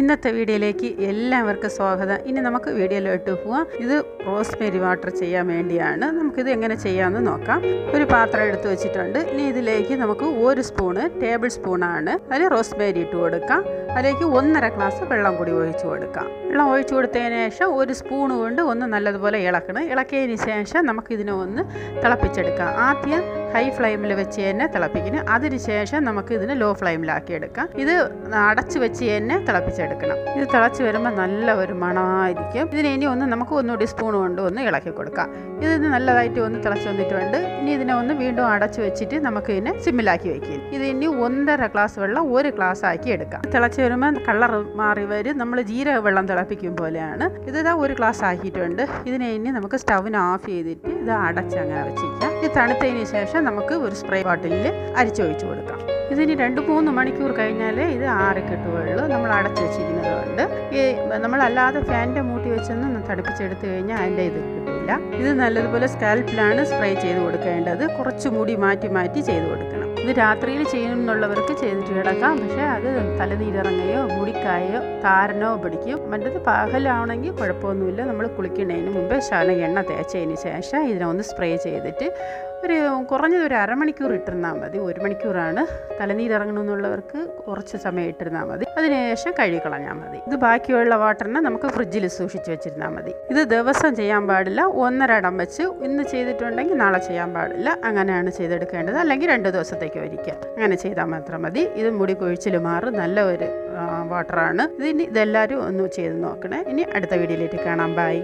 ഇന്നത്തെ വീഡിയോയിലേക്ക് എല്ലാവർക്കും സ്വാഗതം. ഇനി നമുക്ക് വീഡിയോയിലോട്ട് പോവാം. ഇത് റോസ്മേരി വാട്ടർ ചെയ്യാൻ വേണ്ടിയാണ്. നമുക്കിത് എങ്ങനെ ചെയ്യാമെന്ന് നോക്കാം. ഒരു പാത്രം എടുത്ത് വെച്ചിട്ടുണ്ട്. ഇനി ഇതിലേക്ക് നമുക്ക് ഒരു സ്പൂണ് ടേബിൾ സ്പൂണാണ് അതിൽ റോസ്മേരി ഇട്ട് കൊടുക്കാം. അതിലേക്ക് ഒന്നര ഗ്ലാസ് വെള്ളം കൂടി ഒഴിച്ചു കൊടുക്കാം. വെള്ളം ഒഴിച്ചു കൊടുത്തതിന് ശേഷം ഒരു സ്പൂൺ കൊണ്ട് ഒന്ന് നല്ലതുപോലെ ഇളക്കണം. ഇളക്കിയതിന് ശേഷം നമുക്കിതിനെ ഒന്ന് തിളപ്പിച്ചെടുക്കാം. ആദ്യം ഹൈ ഫ്ലെയിമിൽ വെച്ച് തന്നെ തിളപ്പിക്കണം അതിന് ശേഷം നമുക്ക് ഇതിന് ലോ ഫ്ലെയിമിലാക്കി എടുക്കാം. ഇത് അടച്ച് വെച്ച് തന്നെ തിളപ്പിച്ചെടുക്കണം. ഇത് തിളച്ച് വരുമ്പോൾ നല്ല ഒരു മണമായിരിക്കും. ഇതിനെ ഇനി ഒന്ന് നമുക്ക് ഒന്നുകൂടി സ്പൂൺ കൊണ്ട് ഒന്ന് ഇളക്കി കൊടുക്കാം. ഇത് നല്ലതായിട്ട് ഒന്ന് തിളച്ച് വന്നിട്ടുണ്ട്. ഇനി ഇതിനെ ഒന്ന് വീണ്ടും അടച്ച് വെച്ചിട്ട് നമുക്ക് ഇതിനെ സിമ്മിലാക്കി വെക്കാം. ഇത് ഇനി ഒന്നര ഗ്ലാസ് വെള്ളം ഒരു ഗ്ലാസ് ആക്കി എടുക്കാം. തിളച്ച് വരുമ്പോൾ കളർ മാറി വരും. നമ്മൾ ജീരക വെള്ളം തിളപ്പിക്കും പോലെയാണ്. ഇത് ഇതാ ഒരു ഗ്ലാസ് ആക്കിയിട്ടുണ്ട്. ഇതിനെ ഇനി നമുക്ക് സ്റ്റവിന് ഓഫ് ചെയ്തിട്ട് ഇത് അടച്ച് അങ്ങനെ വെച്ചിരിക്കാം. ഇത് തണുത്തതിന് ശേഷം നമുക്ക് ഒരു സ്പ്രേ ബോട്ടിലിൽ അരിച്ചൊഴിച്ചു കൊടുക്കാം. ഇതിന് രണ്ട് മൂന്ന് മണിക്കൂർ കഴിഞ്ഞാൽ ഇത് ആറി കിട്ടുകയുള്ളൂ നമ്മൾ അടച്ചു വെച്ചിരിക്കുന്നത് കൊണ്ട്. ഈ നമ്മളല്ലാതെ ഫാനിന്റെ മൂട്ടി വെച്ചൊന്നും തടുപ്പിച്ചെടുത്ത് കഴിഞ്ഞാൽ അതിന്റെ ഇത് കിട്ടില്ല ഇത് നല്ലതുപോലെ സ്കാൽപ്പിലാണ് സ്പ്രേ ചെയ്ത് കൊടുക്കേണ്ടത്. കുറച്ച് മുടി മാറ്റി മാറ്റി ചെയ്ത് കൊടുക്കണം. ഇത് രാത്രിയിൽ ചെയ്യുന്നുള്ളവർക്ക് ചെയ്തിട്ട് കിടക്കാം. പക്ഷേ അത് തലനീരിറങ്ങയോ മുടിക്കായോ താരനോ പിടിക്കും മറ്റത് പകലാണെങ്കിൽ കുഴപ്പമൊന്നുമില്ല. നമ്മൾ കുളിക്കുന്നതിന് മുമ്പ് ശാല എണ്ണ തേച്ചതിന് ശേഷം ഇതിനെ ഒന്ന് സ്പ്രേ ചെയ്തിട്ട് ഒരു കുറഞ്ഞത് ഒരു അരമണിക്കൂർ ഇട്ടിരുന്നാൽ മതി. ഒരു മണിക്കൂറാണ്. തലനീരിറങ്ങണമെന്നുള്ളവർക്ക് കുറച്ച് സമയം ഇട്ടിരുന്നാൽ മതി. അതിനുശേഷം കഴുകി കളഞ്ഞാൽ മതി. ഇത് ബാക്കിയുള്ള വാട്ടറിനെ നമുക്ക് ഫ്രിഡ്ജിൽ സൂക്ഷിച്ച് വെച്ചിരുന്നാൽ മതി. ഇത് ദിവസം ചെയ്യാൻ പാടില്ല. ഒന്നരടം വെച്ച് ഇന്ന് ചെയ്തിട്ടുണ്ടെങ്കിൽ നാളെ ചെയ്യാൻ പാടില്ല. അങ്ങനെയാണ് ചെയ്തെടുക്കേണ്ടത്. അല്ലെങ്കിൽ രണ്ട് ദിവസത്തേക്ക് ഒരിക്കുക അങ്ങനെ ചെയ്താൽ മാത്രം മതി. ഇത് മുടി കൊഴിച്ചിൽ മാറും. നല്ല ഒരു വാട്ടറാണ്. ഇതിന് ഇതെല്ലാവരും ഒന്ന് ചെയ്ത് നോക്കണേ. ഇനി അടുത്ത വീഡിയോയിലേക്ക് കാണാം. ബൈ.